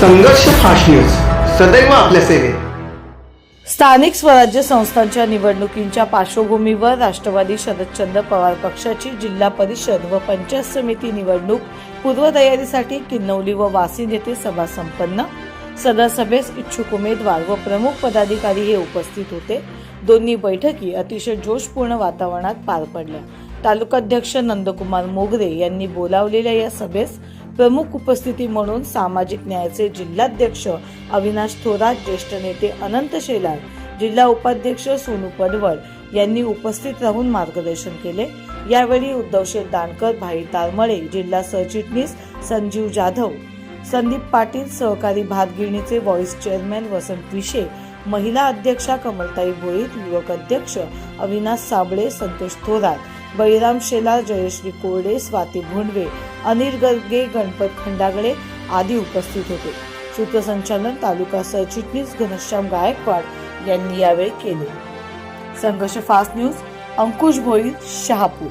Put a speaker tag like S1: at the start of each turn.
S1: संघर्ष fast news. सदैव आपल्या सेवेत.
S2: स्थानिक स्वराज्य संस्थांच्या निवडणुकींच्या पार्श्वभूमीवर राष्ट्रवादी शरदचंद्र पवार पक्षाची जिल्हा परिषद व पंचायत समिती निवडणूक पूर्वतयारीसाठी किन्नौली व वासिंद येथे सभा संपन्न. सदर सभेस इच्छुक उमेदवार व प्रमुख पदाधिकारी हे उपस्थित होते. दोन्ही बैठकी अतिशय जोशपूर्ण वातावरणात पार पडल्या. तालुकाध्यक्ष नंदकुमार मोगरे यांनी बोलावलेल्या या सभेस प्रमुख उपस्थिती म्हणून सामाजिक न्यायाचे जिल्हाध्यक्ष अविनाश थोरात ज्येष्ठ नेते अनंत शेलार जिल्हा उपाध्यक्ष सोनू पडवळ यांनी उपस्थित राहून मार्गदर्शन केले. यावेळी उद्धवशेठ दानकर भाई तारमळे जिल्हा सरचिटणीस संजीव जाधव संदीप पाटील सहकारी भातगिरणीचे व्हॉइस चेअरमॅन वसंत विशे महिला अध्यक्षा कमलताई भोईर युवक अध्यक्ष अविनाश साबळे संतोष थोरात बळीराम शेलार जयश्री कोरडे स्वाती भोंडवे अनिल गर्गे गणपत खंडागळे आदी उपस्थित होते. सूत्रसंचालन तालुका सरचिटणीस घनश्याम गायकवाड यांनी यावेळी केले. Sangharsh fast news Ankush Bhoir Shahapur.